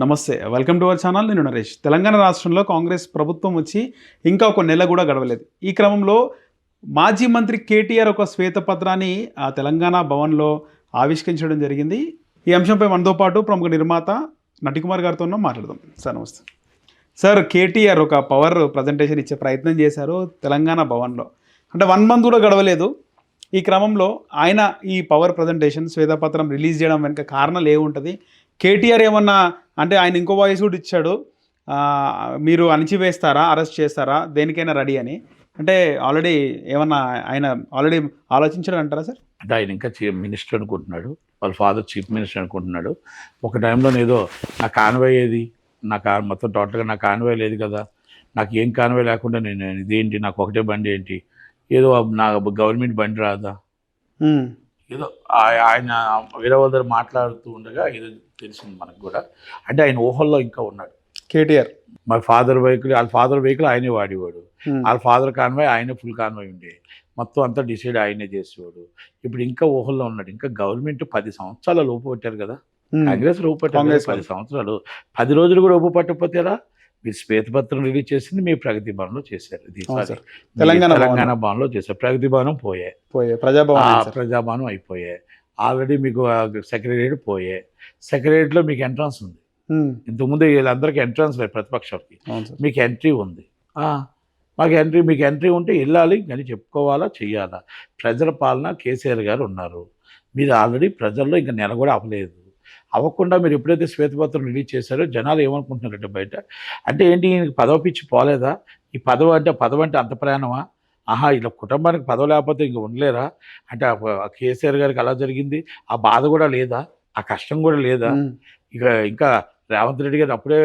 నమస్తే. Welcome to our channel నేను నరేష్. తెలంగాణ రాష్ట్రంలో కాంగ్రెస్ ప్రభుత్వం వచ్చి ఇంకా ఒక నెల కూడా గడవలేదు. ఈ క్రమంలో మాజీ మంత్రి కేటీఆర్ ఒక శ్వేతపత్రాన్ని ఆ తెలంగాణ భవన్లో ఆవిష్కరించడం జరిగింది. ఈ అంశంపై మనతో పాటు ప్రముఖ నిర్మాత నటికుమార్ గారితో మాట్లాడదాం. సార్ నమస్తే. సార్ కేటీఆర్ ఒక పవర్ ప్రజెంటేషన్ ఇచ్చే ప్రయత్నం చేశారు తెలంగాణ భవన్లో. అంటే వన్ మంత్ కూడా గడవలేదు. ఈ క్రమంలో ఆయన ఈ పవర్ ప్రజెంటేషన్ శ్వేతపత్రం రిలీజ్ చేయడం వెనుక కారణాలు ఏముంటుంది? కేటీఆర్ ఏమన్నా అంటే ఆయన ఇంకో వాయిస్ కూడా ఇచ్చాడు. మీరు అణిచివేస్తారా అరెస్ట్ చేస్తారా దేనికైనా రెడీ అని. అంటే ఆల్రెడీ ఏమన్నా ఆయన ఆల్రెడీ ఆలోచించాడు అంటారా సార్? అంటే ఆయన ఇంకా చీఫ్ మినిస్టర్ అనుకుంటున్నాడు. వాళ్ళ ఫాదర్ చీఫ్ మినిస్టర్ అనుకుంటున్నాడు. ఒక టైంలో ఏదో నా కాన్వాయ్ ఏది? నా కా మొత్తం టోటల్గా నా కాన్వాయ్ లేదు కదా. నాకు ఏం కాన్వాయ్ లేకుండా నేను ఇదేంటి? నాకు ఒకటే బండి ఏంటి? ఏదో నా గవర్నమెంట్ బండి రాదా? ఏదో ఆయన వేరే వాళ్ళ దగ్గర మాట్లాడుతూ ఉండగా ఏదో తెలిసింది మనకు కూడా. అంటే ఆయన ఊహల్లో ఇంకా ఉన్నాడు. కేటీఆర్. మా ఫాదర్ వెహికల్ వాళ్ళ ఫాదర్ వెహికల్ ఆయనే వాడేవాడు. ఉమ్, వాళ్ళ ఫాదర్ కాన్వాయ్ ఆయనే ఫుల్ కాన్వాయ్ ఉండే. మొత్తం అంతా డిసైడ్ ఆయనే చేసేవాడు. ఇప్పుడు ఇంకా ఊహల్లో ఉన్నాడు. ఇంకా గవర్నమెంట్ పది సంవత్సరాల లోపు పెట్టారు కదా. ఉమ్, కాంగ్రెస్ లోపు పెట్టారు కదా, పది సంవత్సరాలు. పది రోజులు కూడా లోపు పట్టకపోతేరా? మీరు శ్వేతపత్రం రిలీజ్ చేసింది మీ ప్రగతి భవన్లో చేశారు. తెలంగాణ భవన్. తెలంగాణ భవన్లో చేశారు. ప్రగతి భవనం పోయాయి. పోయే ప్రజాభవన్. ప్రజాభవనం అయిపోయాయి. ఆల్రెడీ మీకు సెక్రటరియట్ పోయాయి సెక్రటరియట్లో మీకు ఎంట్రన్స్ ఉంది. ఇంతకుముందు వీళ్ళందరికీ ఎంట్రన్స్ లేదు సార్. మీకు ఎంట్రీ ఉంది. మాకు ఎంట్రీ మీకు ఎంట్రీ ఉంటే వెళ్ళాలి కానీ చెప్పుకోవాలా చెయ్యాలా? ప్రజల పాలన కేసీఆర్ గారు ఉన్నారు. మీరు ఆల్రెడీ ప్రజల్లో ఇంకా నెల కూడా అవ్వలేదు. అవ్వకుండా మీరు ఎప్పుడైతే శ్వేతపత్రం రిలీజ్ చేశారో జనాలు ఏమనుకుంటున్నారంటే బయట? అంటే ఏంటి ఈయనకి పదవి పిచ్చి పోలేదా? ఈ పదవి అంటే పదవి అంటే అంత ప్రయాణమా? ఆహా ఇలా కుటుంబానికి పదవి లేకపోతే ఇంక ఉండలేరా? అంటే కేసీఆర్ గారికి అలా జరిగింది. ఆ బాధ కూడా లేదా? ఆ కష్టం కూడా లేదా? ఇక ఇంకా రేవంత్ రెడ్డి గారు అప్పుడే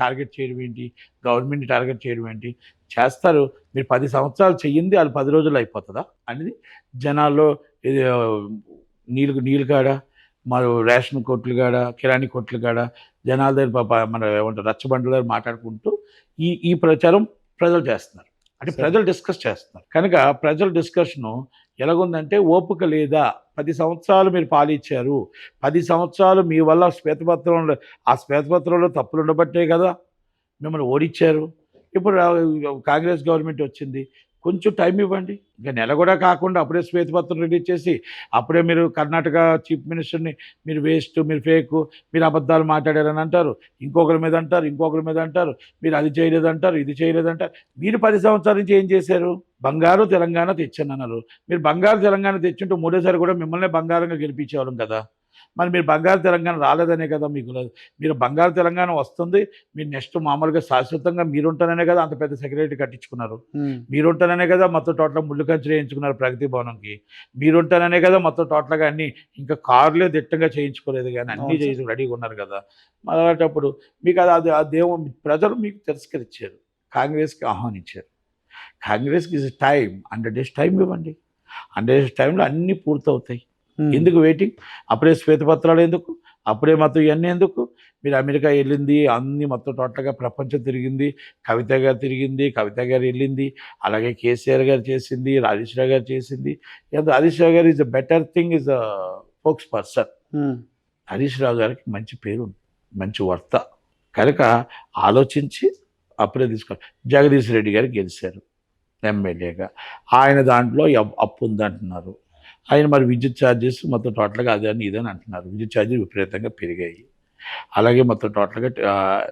టార్గెట్ చేయడం ఏంటి? గవర్నమెంట్ టార్గెట్ చేయడం ఏంటి? చేస్తారు. మీరు పది సంవత్సరాలు చెయ్యింది వాళ్ళు పది రోజులు అయిపోతుందా? అనేది జనాల్లో ఇది నీళ్ళు నీళ్ళు కాడ మరి రేషన్ కొట్లు కాడ కిరాణి కొట్లు కాడ జనాల దగ్గర మన ఏమంటారు రచ్చబండల దగ్గర మాట్లాడుకుంటూ ఈ ఈ ప్రచారం ప్రజలు చేస్తున్నారు. అంటే. ప్రజలు డిస్కస్ చేస్తున్నారు. కనుక ప్రజల డిస్కషను ఎలాగుందంటే ఓపిక లేదా పది సంవత్సరాలు మీరు పాలిచ్చారు. పది సంవత్సరాలు మీ వల్ల శ్వేతపత్రంలో ఆ శ్వేతపత్రంలో తప్పులు ఉండబట్టే కదా మిమ్మల్ని ఓడించారు ఇప్పుడు కాంగ్రెస్ గవర్నమెంట్ వచ్చింది. కొంచెం టైం ఇవ్వండి. ఇంకా నెల కూడా కాకుండా అప్పుడే శ్వేతపత్రం రెడీ చేసి అప్పుడే మీరు కర్ణాటక చీఫ్ మినిస్టర్ని మీరు వేస్ట్ మీరు ఫేక్ మీరు అబద్ధాలు మాట్లాడారని అంటారు. ఇంకొకరి మీద అంటారు ఇంకొకరి మీద అంటారు. మీరు అది చేయలేదంటారు ఇది చేయలేదంటారు. మీరు పది సంవత్సరాల నుంచి ఏం చేశారు? బంగారు తెలంగాణ తెచ్చానన్నారు. మీరు బంగారు తెలంగాణ తెచ్చుంటే మూడోసారి కూడా మిమ్మల్ని బంగారంగా గెలిపించేవాళ్ళం కదా. మరి మీరు బంగారు తెలంగాణ రాలేదనే కదా మీకు. మీరు బంగారు తెలంగాణ వస్తుంది మీరు నెక్స్ట్ మామూలుగా శాశ్వతంగా మీరుంటాననే కదా అంత పెద్ద సెక్రటరీ కట్టించుకున్నారు. ఉమ్, మీరుంటాననే కదా మొత్తం టోటల్ ముళ్ళు కంచెలు వేయించుకున్నారు ప్రగతి భవనంకి. మీరుంటాననే కదా మొత్తం టోటల్గా అన్ని ఇంకా కార్లే దిట్టంగా చేయించుకోలేదు కానీ అన్నీ. చేసి రెడీగా ఉన్నారు కదా. అలాంటప్పుడు మీకు అది అది ఆ దేవుడు ప్రజలు మీకు తిరస్కరించారు. కాంగ్రెస్కి ఆహ్వానించారు. కాంగ్రెస్కి is time hundred days time ఇవ్వండి. హండ్రెడ్ డేస్ టైంలో అన్నీ పూర్తవుతాయి. ఎందుకు వెయిటింగ్ అప్పుడే శ్వేతపత్రాలు ఎందుకు? అప్పుడే మొత్తం ఇవన్నీ ఎందుకు? మీరు అమెరికా వెళ్ళింది అన్ని మొత్తం టోటల్గా ప్రపంచం తిరిగింది కవిత గారు తిరిగింది కవిత గారు వెళ్ళింది అలాగే కేసీఆర్ గారు చేసింది హరీష్ రావు గారు చేసింది. Harish Rao garu is a better thing is a focus person Harish Rao గారికి మంచి పేరు ఉంది మంచి వర్త. కనుక ఆలోచించి అప్పుడే తీసుకోవాలి జగదీష్ రెడ్డి గారు గెలిచారు ఎమ్మెల్యేగా. ఆయన దాంట్లో అప్పు ఉందంటున్నారు. ఆయన మరి విద్యుత్ ఛార్జెస్ మొత్తం టోటల్గా అదే అని ఇదని అంటున్నారు. విద్యుత్ ఛార్జెస్ విపరీతంగా పెరిగాయి. అలాగే మొత్తం టోటల్గా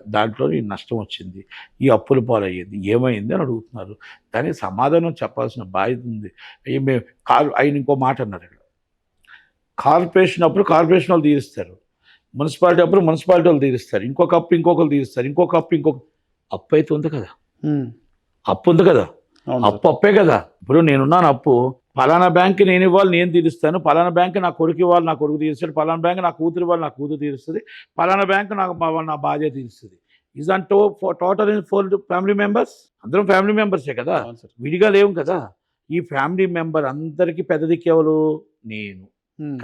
దాంట్లో ఈ నష్టం వచ్చింది. ఈ అప్పుల పాలయ్యింది. ఏమైంది అని అడుగుతున్నారు. దానికి సమాధానం చెప్పాల్సిన బాధ్యత ఉంది. మేము కార్ ఆయన ఇంకో మాట అన్నారు ఇక్కడ. కార్పొరేషన్ అప్పుడు కార్పొరేషన్ వాళ్ళు తీరుస్తారు. మున్సిపాలిటీ అప్పుడు మున్సిపాలిటీ వాళ్ళు తీరుస్తారు. ఇంకొక అప్పు ఇంకొకరు తీరుస్తారు. ఇంకొక అప్పు ఇంకొక అప్పు అయితే ఉంది కదా. అప్పు ఉంది కదా. అప్పు అప్పే కదా. ఇప్పుడు నేనున్నాను అప్పు. పలానా బ్యాంక్ నేను ఇవ్వాలి నేను తీరుస్తాను. పలానా బ్యాంక్ నా కొడుకు ఇవ్వాలి నా కొడుకు తీరుస్తాడు. పలానా బ్యాంక్ నా కూతురు ఇవ్వాలి నా కూతురు తీరుస్తుంది. పలానా బ్యాంక్ నాకు నా భార్య తీరుస్తుంది. Is and to total four family members అందరం ఫ్యామిలీ మెంబర్సే కదా. విడిగా లేవు కదా? ఈ ఫ్యామిలీ మెంబర్ అందరికీ పెద్ద దిక్కెవరు నేను.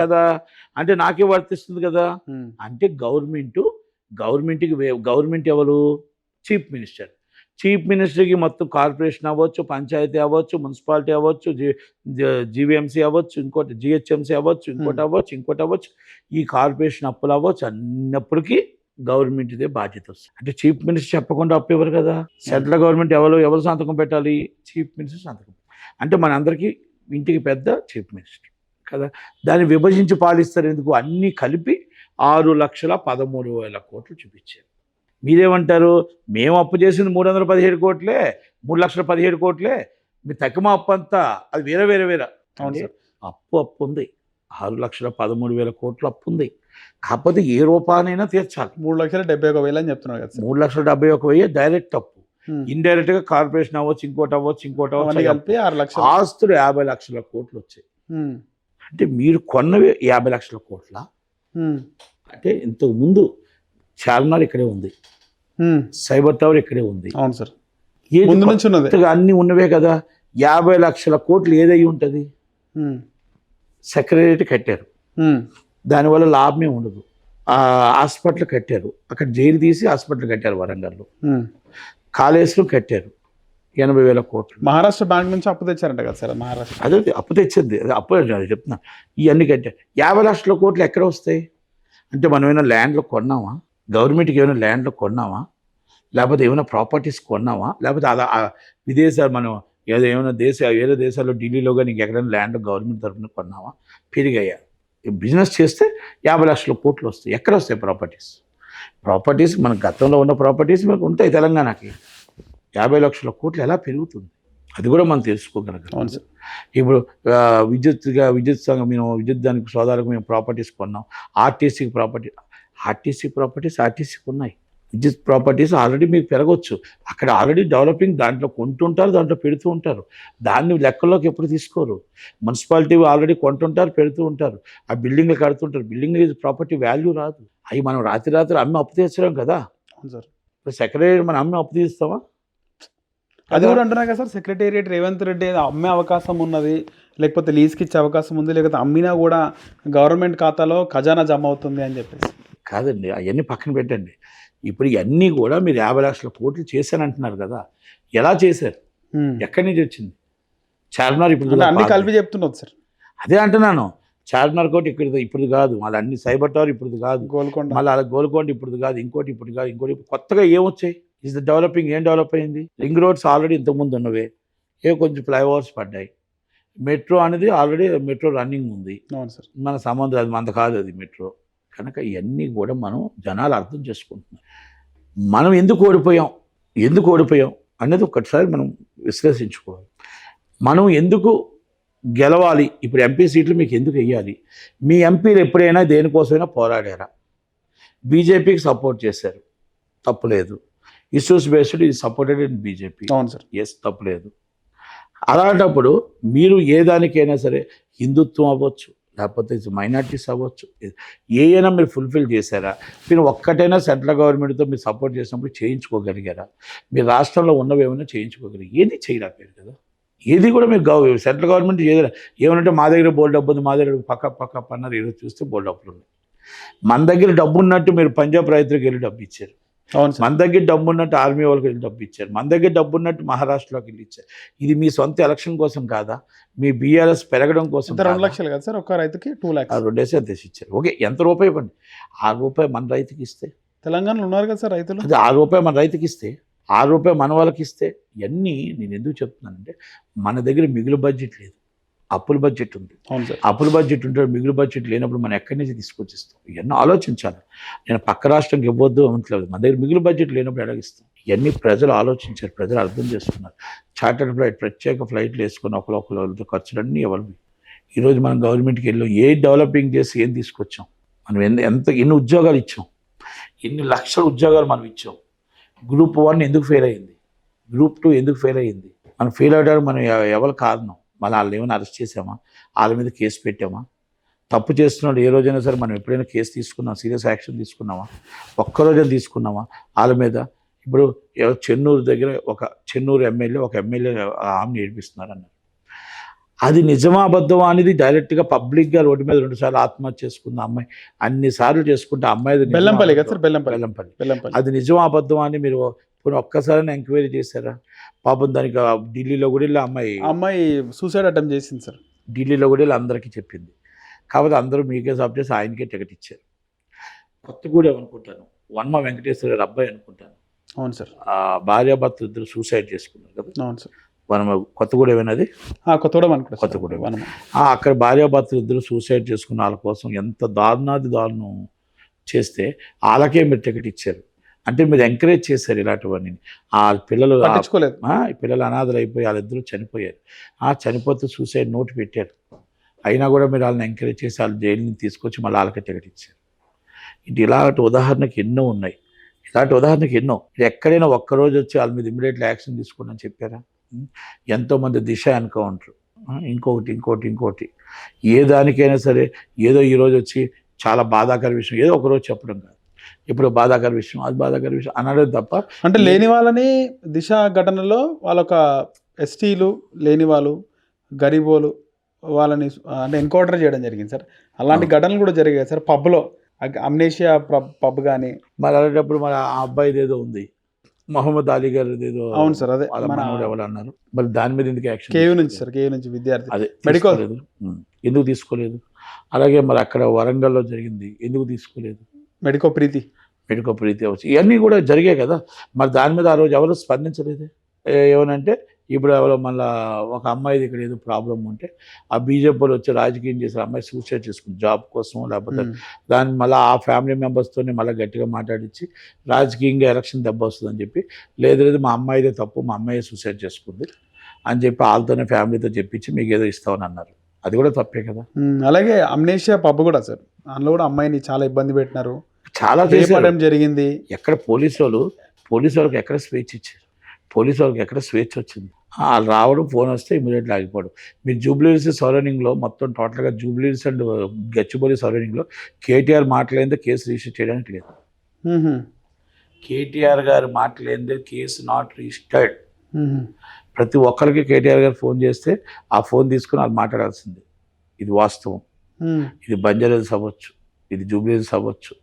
కదా? అంటే నాకే వర్తిస్తుంది కదా? అంటే గవర్నమెంట్ గవర్నమెంట్కి గవర్నమెంట్ ఎవరు? Chief minister. చీఫ్ మినిస్టర్కి మొత్తం కార్పొరేషన్ అవ్వచ్చు పంచాయతీ అవ్వచ్చు మున్సిపాలిటీ అవ్వచ్చు జీవీఎంసీ అవ్వచ్చు ఇంకోటి జిహెచ్ఎంసీ అవ్వచ్చు ఇంకోటి. అవ్వచ్చు ఇంకోటి అవ్వచ్చు. ఈ కార్పొరేషన్ అప్పులు అవ్వచ్చు అన్నప్పటికీ గవర్నమెంట్దే బాధ్యత వస్తుంది. అంటే చీఫ్ మినిస్టర్ చెప్పకుండా అప్పు ఇవ్వరు కదా. సెంట్రల్ గవర్నమెంట్ ఎవరు ఎవరు సంతకం పెట్టాలి? చీఫ్ మినిస్టర్ సంతకం అంటే మనందరికీ ఇంటికి పెద్ద చీఫ్ మినిస్టర్ కదా. దాన్ని విభజించి పాలిస్తారు ఎందుకు? అన్నీ కలిపి ఆరు లక్షల పదమూడు వేల కోట్లు చూపించారు. మీరేమంటారు? మేము అప్పు చేసింది మూడు వందల పదిహేడు కోట్లే మూడు లక్షల పదిహేడు కోట్లే. మీ తక్కువ అప్పు అంతా అది వేరే వేరే వేరే. అప్పు అప్పు ఉంది. ఆరు లక్షల పదమూడు వేల కోట్లు అప్పు ఉంది. కాకపోతే ఏ రూపానైనా తీర్చాలి. మూడు లక్షల డెబ్బై ఒక వేలు అని చెప్తున్నారు కదా మూడు లక్షల డెబ్బై ఒక వెయ్యి డైరెక్ట్ అప్పు. ఇండైరెక్ట్గా కార్పొరేషన్ అవ్వచ్చు ఇంకోటి అవ్వచ్చు ఇంకోటి అవ్వచ్చు కలిపి ఆరు లక్షలు. ఆస్తులు యాభై లక్షల కోట్లు వచ్చాయి. అంటే మీరు కొన్నవి యాభై లక్షల కోట్ల. అంటే ఇంతకు ముందు చార్మినార్ ఇక్కడే ఉంది. సైబర్ టవర్ ఇక్కడే ఉంది. అవును సార్. ముందు నుంచి ఉన్నది. అన్ని ఉన్నవే కదా. యాభై లక్షల కోట్లు ఏదై ఉంటుంది. సెక్రటరీ కట్టారు. దానివల్ల లాభమే ఉండదు. ఆ హాస్పిటల్ కట్టారు. అక్కడ జైలు తీసి హాస్పిటల్ కట్టారు వరంగల్లో. కాళేశ్వరం కట్టారు. ఎనభై వేల కోట్లు. మహారాష్ట్ర బ్యాంక్ నుంచి అప్పు తెచ్చారంట కదా సార్ మహారాష్ట్ర. అదే అప్పు తెచ్చింది. అప్పు చెప్తున్నా. ఇవన్నీ కట్టారు. యాభై లక్షల కోట్లు ఎక్కడ వస్తాయి? అంటే మనం ఏమైనా ల్యాండ్లో కొన్నామా? గవర్నమెంట్కి ఏమైనా ల్యాండ్లో కొన్నామా లేకపోతే ఏమైనా ప్రాపర్టీస్ కొన్నామా లేకపోతే అలా విదేశాలు మనం ఏదో ఏమైనా దేశ వేరే దేశాల్లో ఢిల్లీలో కానీ ఎక్కడైనా ల్యాండ్ గవర్నమెంట్ తరఫున కొన్నామా పెరిగాయా? బిజినెస్ చేస్తే యాభై లక్షల కోట్లు వస్తాయి. ఎక్కడ వస్తాయి ప్రాపర్టీస్? ప్రాపర్టీస్ మన గతంలో ఉన్న ప్రాపర్టీస్ మనకు ఉంటాయి తెలంగాణకి. యాభై లక్షల కోట్లు ఎలా పెరుగుతుంది? అది కూడా మనం తెలుసుకోగలగాలి. సార్. ఇప్పుడు విద్యుత్గా విద్యుత్ సంఘం మేము విద్యుత్ దానికి సోదాలకు మేము ప్రాపర్టీస్ కొన్నాం. ఆర్టీసీకి ప్రాపర్టీ ఆర్టీసీ ప్రాపర్టీస్ ఆర్టీసీకి ఉన్నాయి. విద్యుత్ ప్రాపర్టీస్ ఆల్రెడీ మీకు పెరగవచ్చు అక్కడ ఆల్రెడీ డెవలపింగ్ దాంట్లో కొంటుంటారు దాంట్లో పెడుతూ ఉంటారు. దాన్ని లెక్కల్లోకి ఎప్పుడు తీసుకోరు. మున్సిపాలిటీ ఆల్రెడీ కొంటుంటారు పెడుతూ ఉంటారు. ఆ బిల్డింగ్లు కడుతుంటారు. బిల్డింగ్ ప్రాపర్టీ వాల్యూ రాదు. అవి మనం రాత్రి రాత్రి అమ్మి అప్పు తీర్చడం కదా. అవును సార్. ఇప్పుడు సెక్రటరీ మనం అమ్మి అప్పు తీస్తామా అది కూడా అంటున్నారు కదా సార్. సెక్రటేరియట్ రేవంత్ రెడ్డి అమ్మే అవకాశం ఉన్నది లేకపోతే లీజ్కి ఇచ్చే అవకాశం ఉంది లేకపోతే అమ్మినా కూడా గవర్నమెంట్ ఖాతాలో ఖజానా జమ అవుతుంది అని చెప్పేసి. కాదండి అవన్నీ పక్కన పెట్టండి. ఇప్పుడు ఇవన్నీ కూడా మీరు యాభై లక్షల కోట్లు చేశానంటున్నారు కదా ఎలా చేశారు. ఎక్కడి నుంచి వచ్చింది? చార్మినార్ ఇప్పుడు అన్ని. కలిపి చెప్తున్నారు సార్. అదే అంటున్నాను చార్మినార్ కోటి ఇప్పుడు ఇప్పుడు కాదు మళ్ళీ అన్ని సైబర్ టవర్ ఇప్పుడు కాదు గోల్కొండ. మళ్ళీ అలా గోల్కొండ ఇప్పుడు కాదు ఇంకోటి ఇప్పుడు కాదు ఇంకోటి కొత్తగా ఏమొచ్చాయి ఇస్ ద డెవలపింగ్ ఏం డెవలప్ అయింది? రింగ్ రోడ్స్ ఆల్రెడీ ఇంతకుముందు ఉన్నవే. ఏ కొంచెం ఫ్లైఓవర్స్ పడ్డాయి. మెట్రో అనేది ఆల్రెడీ మెట్రో రన్నింగ్ ఉంది. అవును సార్. మన సంబంధం అది మనది కాదు అది మెట్రో కనుక ఇవన్నీ కూడా మనం జనాలు అర్థం చేసుకుంటున్నాం మనం ఎందుకు ఓడిపోయాం? ఎందుకు ఓడిపోయాం? అనేది ఒకసారి మనం విశ్లేషించుకోవాలి. మనం ఎందుకు గెలవాలి? ఇప్పుడు ఎంపీ సీట్లు మీకు ఎందుకు వెయ్యాలి? మీ ఎంపీలు ఎప్పుడైనా దేనికోసమైనా పోరాడారా? బీజేపీకి సపోర్ట్ చేశారు. తప్పులేదు ఇష్యూస్ బేస్డ్ ఇది సపోర్టెడ్ ఇన్ బీజేపీ. అవును సార్. ఎస్ తప్పలేదు అలాంటప్పుడు మీరు ఏ దానికైనా సరే హిందుత్వం అవ్వచ్చు. లేకపోతే మైనార్టీస్ అవ్వచ్చు. ఏదైనా మీరు ఫుల్ఫిల్ చేశారా? మీరు ఒక్కటైనా సెంట్రల్ గవర్నమెంట్తో మీరు సపోర్ట్ చేసినప్పుడు చేయించుకోగలిగారా? మీ రాష్ట్రంలో ఉన్నవి ఏమైనా చేయించుకోగలిగారు? ఏది చేయలేకపోయారు కదా? ఏది కూడా మీరు గవ సెంట్రల్ గవర్నమెంట్ ఏదైనా ఏమంటే మా దగ్గర బోల్ డబ్బు ఉంది మా దగ్గర పక్క పక్క పన్నారు ఈరోజు చూస్తే బోల్ డబ్బులు ఉన్నాయి. మన దగ్గర డబ్బు ఉన్నట్టు మీరు పంజాబ్ రైతులకు వెళ్ళి డబ్బు ఇచ్చారు. అవును మన దగ్గర డబ్బు ఉన్నట్టు ఆర్మీ వాళ్ళకి వెళ్ళి డబ్బు ఇచ్చారు. మన దగ్గర డబ్బు ఉన్నట్టు మహారాష్ట్రలోకి వెళ్ళి ఇచ్చారు. ఇది మీ సొంత ఎలక్షన్ కోసం కాదా? మీ బీఆర్ఎస్ పెరగడం కోసం రెండు? లక్షలు కదా సార్? ఒక రైతుకి టూ ల్యాక్స్ రెండేసి అంతేసి ఇచ్చారు. ఓకే ఎంత రూపాయి ఇవ్వండి? ఆ రూపాయి మన రైతుకి ఇస్తే? తెలంగాణలో ఉన్నారు కదా సార్ రైతులు? అది ఆ రూపాయి మన రైతుకి ఇస్తే? ఆ రూపాయి మన వాళ్ళకి ఇస్తే? ఇవన్నీ నేను ఎందుకు చెప్తున్నానంటే మన దగ్గర మిగులు బడ్జెట్ లేదు. అప్పుల బడ్జెట్ ఉంది. అవును సార్. అప్పుల బడ్జెట్ ఉంటే మిగులు బడ్జెట్ లేనప్పుడు మనం ఎక్కడి నుంచి తీసుకొచ్చిస్తాం? ఇవన్నీ ఆలోచించాలి. నేను పక్క రాష్ట్రంకి ఇవ్వద్దు అనట్లేదు మన దగ్గర మిగులు బడ్జెట్ లేనప్పుడు ఎలాగిస్తాం? ఇవన్నీ ప్రజలు ఆలోచించారు. ప్రజలు అర్థం చేసుకున్నారు. చార్టర్డ్ ఫ్లైట్ ప్రత్యేక ఫ్లైట్లు వేసుకుని ఒకరొకరు ఖర్చులన్నీ ఎవరివి? ఈరోజు మనం గవర్నమెంట్కి వెళ్ళాం ఏ డెవలపింగ్ చేసి ఏం తీసుకొచ్చాం? మనం ఎంత ఎంత ఎన్ని ఉద్యోగాలు ఇచ్చాం? ఎన్ని లక్షల ఉద్యోగాలు మనం ఇచ్చాం? గ్రూప్ వన్ ఎందుకు ఫెయిల్ అయింది? గ్రూప్ టూ ఎందుకు ఫెయిల్ అయింది? మనం ఫెయిల్ అవడానికి మనం ఎవ- ఎవరు కారణం? మళ్ళీ వాళ్ళని ఏమైనా అరెస్ట్ చేసామా వాళ్ళ మీద కేసు పెట్టామా? తప్పు చేస్తున్నాడు ఏ రోజైనా సరే మనం ఎప్పుడైనా కేసు తీసుకున్నాం సీరియస్ యాక్షన్ తీసుకున్నామా? ఒక్క రోజైనా తీసుకున్నామా? వాళ్ళ మీద ఇప్పుడు చెన్నూరు దగ్గర ఒక చెన్నూరు ఎమ్మెల్యే ఒక ఎమ్మెల్యే ఆమెను ఏడిపిస్తున్నారు అన్నారు. అది నిజమా అబద్ధమా అనేది డైరెక్ట్గా పబ్లిక్గా రోడ్డు మీద రెండుసార్లు ఆత్మహత్య చేసుకుంది అమ్మాయి. అన్ని సార్లు చేసుకుంటే అమ్మాయి బెల్లంపల్లి కదా సార్? బెల్లంపల్లి. బెల్లంపల్లి. అది నిజమా అబద్ధమా అని మీరు ఒక్కసారి ఎంక్వైరీ చేశారా? పాపం దానికి ఢిల్లీలో కూడా వెళ్ళి అమ్మాయి అమ్మాయి సూసైడ్ అటెంప్ట్ చేసింది సార్. ఢిల్లీలో కూడా వీళ్ళు అందరికీ చెప్పింది. కాబట్టి అందరూ మీకే సబ్ చేసి ఆయనకే టికెట్ ఇచ్చారు. కొత్తగూడెం అనుకుంటాను వన్మ వెంకటేశ్వర గారి అబ్బాయి అనుకుంటాను. అవును సార్. ఆ భార్యాభర్తలు ఇద్దరు సూసైడ్ చేసుకున్నారు కదా? అవును సార్. వనమ కొత్తగూడెం అనేది ఆ, కొత్తగూడెం అనుకుంటా. కొత్తగూడెం. వనమ. అక్కడ భార్యాభర్తలు ఇద్దరు సూసైడ్ చేసుకున్న వాళ్ళ కోసం ఎంత దారుణాది దారుణం చేస్తే వాళ్ళకే మీరు టికెట్ ఇచ్చారు. అంటే మీరు ఎంకరేజ్ చేశారు ఇలాంటివన్నీ. ఆ పిల్లలు పిల్లలు అనాథలు అయిపోయి వాళ్ళిద్దరూ చనిపోయారు. ఆ చనిపోతే సూసైడ్ నోట్ పెట్టారు. అయినా కూడా మీరు వాళ్ళని ఎంకరేజ్ చేసి వాళ్ళ జైలు నుంచి తీసుకొచ్చి మళ్ళీ వాళ్ళకి ఇచ్చారు ఇది ఇలాంటి ఉదాహరణకి ఎన్నో ఉన్నాయి. ఇలాంటి ఉదాహరణకి ఎన్నో. ఎక్కడైనా ఒక్కరోజు వచ్చి వాళ్ళ మీద ఇమీడియట్లీ యాక్షన్ తీసుకోండి అని చెప్పారా? ఎంతోమంది దిశ ఎన్కౌంటర్. ఇంకొకటి ఇంకోటి ఇంకోటి ఏ దానికైనా సరే ఏదో ఈరోజు వచ్చి చాలా బాధాకర విషయం. ఏదో ఒకరోజు చెప్పడం కాదు. ఇప్పుడు బాధాకర విషయం అది బాధాకర విషయం అనడం తప్ప అంటే లేని వాళ్ళని దిశ ఘటనలో వాళ్ళొక ఎస్టీలు లేని వాళ్ళు గరీబోలు వాళ్ళని అంటే ఎన్కౌంటర్ చేయడం జరిగింది సార్. అలాంటి. ఘటనలు కూడా జరిగాయి సార్. పబ్లో అమ్నేషియా పబ్ కానీ మరి అలాంటప్పుడు మరి ఆ అబ్బాయిది ఏదో ఉంది. మహమ్మద్ అలీ గారిది ఏదో అవును సార్ అదే ఎవరు అన్నారు. మరి దాని మీద ఎందుకు యాక్షన్ కేయూ నుంచి సార్ కేయూ నుంచి విద్యార్థి. అదే మెడికల్. ఎందుకు తీసుకోలేదు? అలాగే మరి అక్కడ వరంగల్లో జరిగింది ఎందుకు తీసుకోలేదు? మెడికో ప్రీతి. మెడికల్ ప్రీతి అవచ్చు ఇవన్నీ కూడా జరిగాయి కదా. మరి దాని మీద ఆ రోజు ఎవరు స్పందించలేదు? ఏమనంటే ఇప్పుడు ఎవరో మళ్ళా ఒక అమ్మాయిది ఇక్కడ ఏదో ప్రాబ్లం ఉంటే ఆ బీజేపీ వాళ్ళు వచ్చి రాజకీయం చేసి ఆ అమ్మాయి సూసైడ్ చేసుకుంది జాబ్ కోసం లేకపోతే. దాన్ని మళ్ళీ ఆ ఫ్యామిలీ మెంబర్స్తోనే మళ్ళీ గట్టిగా మాట్లాడించి రాజకీయంగా ఎలక్షన్ దెబ్బ వస్తుందని చెప్పి లేదు లేదు మా అమ్మాయిదే తప్పు మా అమ్మాయి సూసైడ్ చేసుకుంది అని చెప్పి వాళ్ళతోనే ఫ్యామిలీతో చెప్పించి మీకు ఏదో ఇస్తామని అన్నారు. అది కూడా తప్పే కదా. అలాగే అమ్నేషియా పబ్ కూడా సార్. అందులో కూడా అమ్మాయిని చాలా ఇబ్బంది పెట్టినారు. చాలా చేపడం జరిగింది? ఎక్కడ పోలీసు వాళ్ళు పోలీసు వాళ్ళకి ఎక్కడ స్వేచ్ఛ ఇచ్చారు? పోలీసు వాళ్ళకి ఎక్కడ స్వేచ్ఛ వచ్చింది? వాళ్ళు రావడం ఫోన్ వస్తే ఇమీడియట్లీ ఆగిపోవడం. మీరు జూబ్లీస్ సరౌండింగ్లో మొత్తం టోటల్గా జూబ్లీస్ అండ్ గచ్చిబౌలి సరౌండింగ్లో కేటీఆర్ మాట్లాడిందే కేసు రిజిస్టర్ చేయడానికి లేదు. కేటీఆర్ గారు మాట్లాడిందే కేసు నాట్ రిజిస్టర్డ్. ప్రతి ఒక్కరికి కేటీఆర్ గారు ఫోన్ చేస్తే ఆ ఫోన్ తీసుకుని వాళ్ళు మాట్లాడాల్సిందే. ఇది వాస్తవం. ఇది బంజారాస్ అవ్వచ్చు. ఇది జూబ్లీస్ అవ్వచ్చు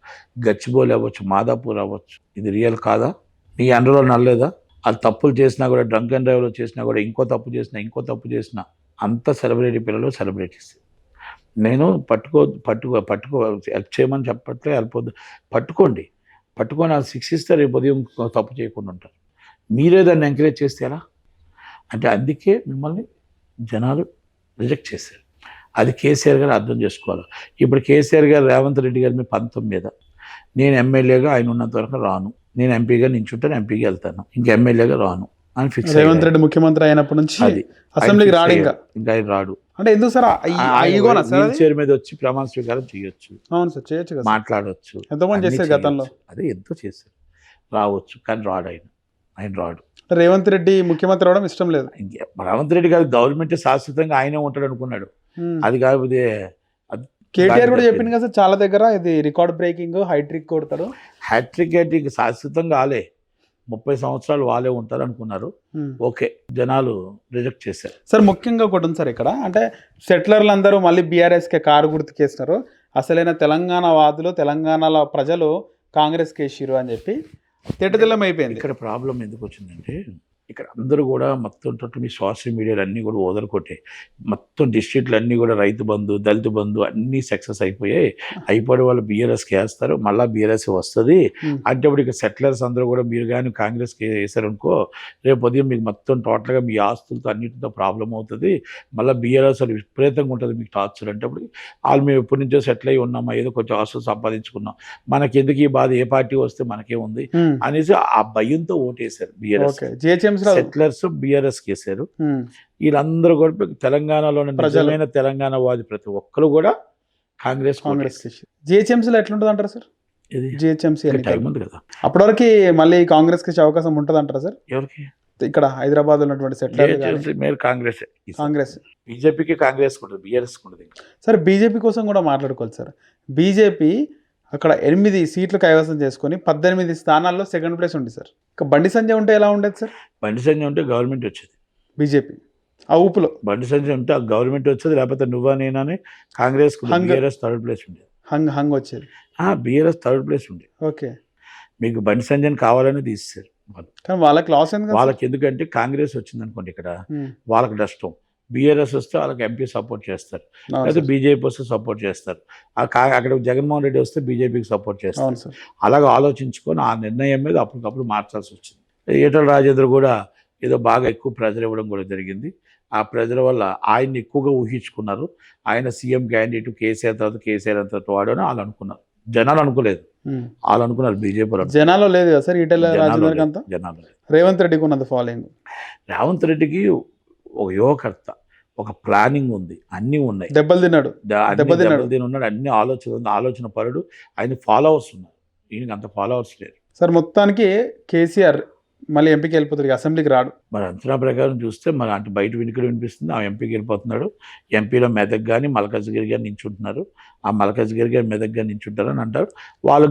గచ్చిబౌలి అవ్వచ్చు మాదాపూర్ అవ్వచ్చు. ఇది రియల్ కాదా? నీ అండర్లో నల్లేదా వాళ్ళు తప్పులు చేసినా కూడా డ్రంక్ అండ్ డ్రైవ్లో చేసినా కూడా ఇంకో తప్పు చేసినా ఇంకో తప్పు చేసినా అంత సెలబ్రిటీ పిల్లలు సెలబ్రిటీస్. నేను పట్టుకో పట్టుకో పట్టుకో హెల్ప్ చేయమని చెప్పట్లే వెళ్ళిపోద్దు పట్టుకోండి. పట్టుకొని వాళ్ళు శిక్షిస్తే రేపు ఉదయం తప్పు చేయకుండా ఉంటారు. మీరే దాన్ని ఎంకరేజ్ చేస్తే ఎలా? అంటే అందుకే మిమ్మల్ని జనాలు రిజెక్ట్ చేశారు. అది కేసీఆర్ గారు అర్థం చేసుకోవాలి. ఇప్పుడు కేసీఆర్ గారు రేవంత్ రెడ్డి గారి మీద పంతం మీద. నేను ఎమ్మెల్యేగా ఆయన ఉన్నంత వరకు రాను. నేను ఎంపీగా నించుంటాను ఎంపీగా వెళ్తాను. ఇంకా ఎమ్మెల్యేగా రాను అని ఫిక్స్ రేవంత్ రెడ్డి ముఖ్యమంత్రి అయినప్పటి నుంచి అసెంబ్లీకి రాడు ఇంకా. ఇంకా ఆయన రాడు. అంటే ఎందుకు సార్? చైర్ మీద వచ్చి ప్రమాణ స్వీకారం చేయొచ్చు. అవును సార్ చేయొచ్చు. మాట్లాడవచ్చు ఎంతోమంది చేశారు గతంలో. అదే ఎంతో చేశారు. రావచ్చు కానీ రాడు ఆయన. ఆయన రాడు. రేవంత్ రెడ్డి ముఖ్యమంత్రి అవడం ఇష్టం లేదు. రేవంత్ రెడ్డి గారు గవర్నమెంట్ శాశ్వతంగా ఆయనే ఉంటాడు అనుకున్నాడు. అది కాకపోతే కేటీఆర్ కూడా చెప్పింది. కదా సార్ చాలా దగ్గర ఇది రికార్డ్ బ్రేకింగ్ హైట్రిక్ కొడతారు. హ్యాట్రిక్ హ్యాట్రిక్ శాశ్వతంగా వాళ్ళే. ముప్పై సంవత్సరాలు వాళ్ళే ఉంటారు అనుకున్నారు. ఉమ్. ఓకే జనాలు రిజెక్ట్ చేశారు. సార్ ముఖ్యంగా ఒకటి ఉంది సార్ ఇక్కడ. అంటే సెటిలర్లు అందరూ మళ్ళీ బీఆర్ఎస్కే కారు గుర్తుకేస్తున్నారు అసలైన తెలంగాణ వాదులు తెలంగాణలో ప్రజలు కాంగ్రెస్కి వేసిరు అని చెప్పి తిట్టదిల్లం అయిపోయింది. ఇక్కడ ప్రాబ్లం ఎందుకు వచ్చిందంటే ఇక్కడ అందరూ కూడా మొత్తం టోటల్ మీ సోషల్ మీడియాలు అన్నీ కూడా వదలకొట్టాయి మొత్తం డిస్ట్రిక్ట్లు అన్నీ కూడా రైతు బంధు దళిత బంధు అన్నీ సక్సెస్ అయిపోయాయి. అయిపోయి వాళ్ళు బీఆర్ఎస్కి వేస్తారు మళ్ళీ బీఆర్ఎస్ వస్తుంది. అంటే ఇప్పుడు ఇక సెటిలర్స్ అందరూ కూడా మీరు కానీ కాంగ్రెస్కి వేసారనుకో రేపు ఉదయం మీకు మొత్తం టోటల్గా మీ ఆస్తులతో అన్నిటితో ప్రాబ్లం అవుతుంది. మళ్ళీ బీఆర్ఎస్ విపరీతంగా ఉంటుంది మీకు టార్చర్ అంటే అప్పుడు వాళ్ళు మేము ఎప్పటి నుంచో సెటిల్ అయి ఉన్నామా ఏదో కొంచెం ఆస్తులు సంపాదించుకున్నాం. మనకి ఎందుకు ఈ బాధ? ఏ పార్టీ వస్తే మనకే ఉంది. అనేసి ఆ భయంతో ఓటేశారు బీఆర్ఎస్. జిహెచ్ఎంసీ సెటిలర్స్ బీఆర్ఎస్ కేసారు. వీళ్ళందరూ కూడా తెలంగాణలోని ప్రజలు. నిజమైన తెలంగాణ వాది ప్రతి ఒక్కరు కూడా కాంగ్రెస్ కాంగ్రెస్ జిహెచ్ఎంసీలో ఎట్లుంటుంది అంటారు సార్? ఇది జిహెచ్ఎంసీ టైం ఉంది కదా. అప్పటి వరకు మళ్ళీ కాంగ్రెస్కి అవకాశం ఉంటుంది అంటారా సార్? ఎవరికి? ఇక్కడ హైదరాబాద్ ఉన్నటువంటి సెటిలర్ కాంగ్రెస్. కాంగ్రెస్. బీజేపీకి కాంగ్రెస్ ఉంటుంది బీఆర్ఎస్ ఉంటుంది. సార్ బీజేపీ కోసం కూడా మాట్లాడుకోవాలి సార్. బీజేపీ అక్కడ ఎనిమిది సీట్లు కైవసం చేసుకొని పద్దెనిమిది స్థానాల్లో సెకండ్ ప్లేస్ ఉంది సార్ ఇక బండి సంజయ్ ఉంటే ఎలా ఉండేది సార్ బండి సంజయ్ ఉంటే గవర్నమెంట్ వచ్చేది. బీజేపీ. ఆ ఊపులో. బండి సంజయ్ ఉంటే ఆ గవర్నమెంట్ వచ్చేది లేకపోతే నువ్వా నేనని Congress hung. BRS third place ఉండేది. హంగ్ హంగ్ వచ్చేది. బీఆర్ఎస్ థర్డ్ ప్లేస్ ఉండేది. ఓకే. మీకు బండి సంజయ్ కావాలని వాళ్ళు కానీ వాళ్ళకి లాస్ వాళ్ళకి ఎందుకంటే కాంగ్రెస్ వచ్చింది అనుకోండి ఇక్కడ వాళ్ళకి నష్టం. బీఆర్ఎస్ వస్తే వాళ్ళకి ఎంపీ సపోర్ట్ చేస్తారు. లేదా. బీజేపీ వస్తే సపోర్ట్ చేస్తారు. అక్కడ జగన్మోహన్ రెడ్డి వస్తే బీజేపీకి సపోర్ట్ చేస్తారు. అలాగ ఆలోచించుకొని ఆ నిర్ణయం మీద అప్పటికప్పుడు మార్చాల్సి వచ్చింది. ఈటల రాజేంద్ర కూడా ఏదో బాగా ఎక్కువ ప్రెజర్ ఇవ్వడం కూడా జరిగింది. ఆ ప్రెజర్ వల్ల ఆయన్ని ఎక్కువగా ఊహించుకున్నారు. ఆయన సీఎం క్యాండిడేట్ కేసీఆర్ తర్వాత కేసీఆర్ తర్వాత వాడు అని వాళ్ళు అనుకున్నారు. జనాలు అనుకోలేదు. వాళ్ళు అనుకున్నారు బీజేపీ జనాల్లో లేదు కదా సార్ ఈటెల జనాలు జనాలు. రేవంత్ రెడ్డికి ఉన్నది ఫాలోయింగ్. రేవంత్ రెడ్డికి ఒక యువకర్త ఒక ప్లానింగ్ ఉంది అన్నీ ఉన్నాయి. దెబ్బలు తిన్నాడు. ద- అన్ని దెబ్బతిన్నాడు. దెబ్బతిని ఉన్నాడు అన్ని ఆలోచన ఉంది ఆలోచన పరుడు ఆయన ఫాలోవర్స్ ఉన్నారు. ఈయనకి అంత ఫాలోవర్స్ లేరు. సార్ మొత్తానికి కేసీఆర్ మళ్ళీ ఎంపీకి వెళ్ళిపోతాడు ఇక అసెంబ్లీకి రాడు. మరి అంచనా ప్రకారం చూస్తే మరి అంటే బయట వినికిడి వినిపిస్తుంది ఆ ఎంపీకి వెళ్ళిపోతున్నాడు. ఎంపీలో మెదక్ కానీ మలకజ్గిరి గారు నించుంటున్నారు. ఆ మలకజ్గిరి గారు మెదక్ గారు నించుంటారు అని అంటారు. వాళ్ళు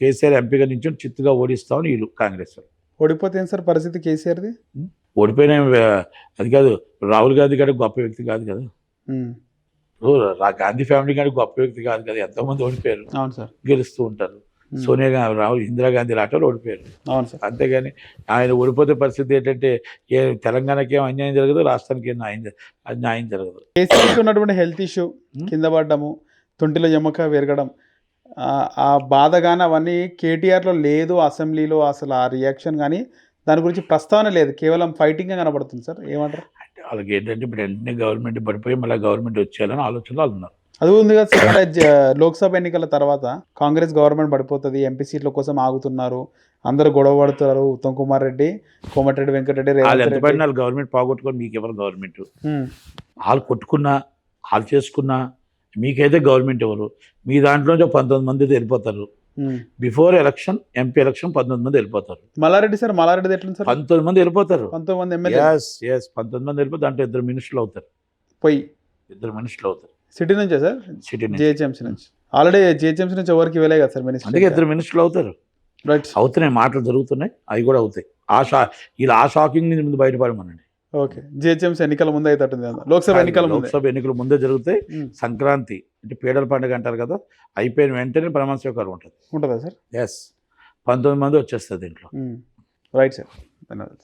కేసీఆర్ ఎంపీగా నించుని చిత్తుగా ఓడిస్తామని వీళ్ళు కాంగ్రెస్ వాళ్ళు. ఓడిపోతే ఏం సార్ పరిస్థితి కేసీఆర్ది? ఓడిపోయిన అది కాదు రాహుల్ గాంధీ గారు గొప్ప వ్యక్తి కాదు కదా. గాంధీ ఫ్యామిలీ గారు గొప్ప వ్యక్తి కాదు కదా ఎంతోమంది ఓడిపోయారు. అవును సార్. గెలుస్తూ ఉంటారు. సోనియా గాంధీ రాహుల్ ఇందిరాగాంధీ లాంటి ఓడిపోయారు. అవును సార్. అంతేగాని ఆయన ఓడిపోతే పరిస్థితి ఏంటంటే ఏ తెలంగాణకి ఏం అన్యాయం జరగదు రాష్ట్రానికి ఏం న్యాయం అన్యాయం జరగదు. కేసీఆర్కి ఉన్నటువంటి హెల్త్ ఇష్యూ. కింద పడ్డము తొంటిలో ఎముక విరగడం ఆ- ఆ బాధ కానీ అవన్నీ కేటీఆర్లో లేదు అసెంబ్లీలో అసలు ఆ రియాక్షన్ కానీ దాని గురించి ప్రస్తావన లేదు. కేవలం ఫైటింగ్ కనబడుతుంది సార్? ఏమంటారు? వాళ్ళకి ఏంటంటే ఇప్పుడు వెంటనే గవర్నమెంట్ పడిపోయి మళ్ళీ గవర్నమెంట్ వచ్చేయాలని ఆలోచనలో వాళ్ళు ఉన్నారు. అది ఉంది కదా సార్. లోక్సభ ఎన్నికల తర్వాత కాంగ్రెస్ గవర్నమెంట్ పడిపోతుంది. ఎంపీ సీట్ల కోసం ఆగుతున్నారు. అందరూ గొడవ పడుతున్నారు. ఉత్తమ్ కుమార్ రెడ్డి కోమటిరెడ్డి వెంకటరెడ్డి వాళ్ళు గవర్నమెంట్ పోగొట్టుకొని మీకు ఎవరు గవర్నమెంట్ వాళ్ళు కొట్టుకున్నా వాళ్ళు చేసుకున్నా మీకైతే గవర్నమెంట్ ఎవరు మీ దాంట్లోంచి ఒక పంతొమ్మిది మంది వెళ్ళిపోతారు. బిఫోర్ ఎలక్షన్ ఎంపీ ఎలక్షన్ పంతొమ్మిది మంది వెళ్ళిపోతారు. మల్లారెడ్డి సార్ మల్లారెడ్డి ఎట్లుంది సార్? పంతొమ్మిది మంది వెళ్ళిపోతారు. పంతొమ్మిది మంది ఎమ్మెల్యే? ఎస్ ఎస్ పంతొమ్మిది మంది వెళ్ళిపోతే దాంట్లో ఇద్దరు మినిస్టర్లు అవుతారు. పోయి? ఇద్దరు మినిస్టర్లు అవుతారు. సిటీ నుంచే సార్? సిటీ నుంచి. జిహెచ్ఎంసీ నుంచి. ఆల్రెడీ జిహెచ్ఎంసీ నుంచి ఎవరికి వెళ్ళే కదా సార్ అందుకే మినిస్టర్ ఇద్దరు మినిస్టర్లు అవుతారు. రైట్ అవుతున్నాయి మాటలు జరుగుతున్నాయి అవి కూడా అవుతాయి. ఆ షా ఇలా ఆ షాకింగ్ నుంచి ముందు బయటపడమనండి. ఓకే. జిహెచ్ఎంసీ ఎన్నికల ముందే అవుతుంది లోక్సభ ఎన్నికల లోక్సభ ఎన్నికలు ముందే జరుగుతాయి. సంక్రాంతి అంటే పీడల పండుగ అంటారు కదా అయిపోయిన వెంటనే ప్రమాణ స్వీకారం ఉంటుంది. ఉంటుందా సార్? ఎస్ పంతొమ్మిది మంది వచ్చేస్తుంది దీంట్లో. Right sir. ధన్యవాదాలు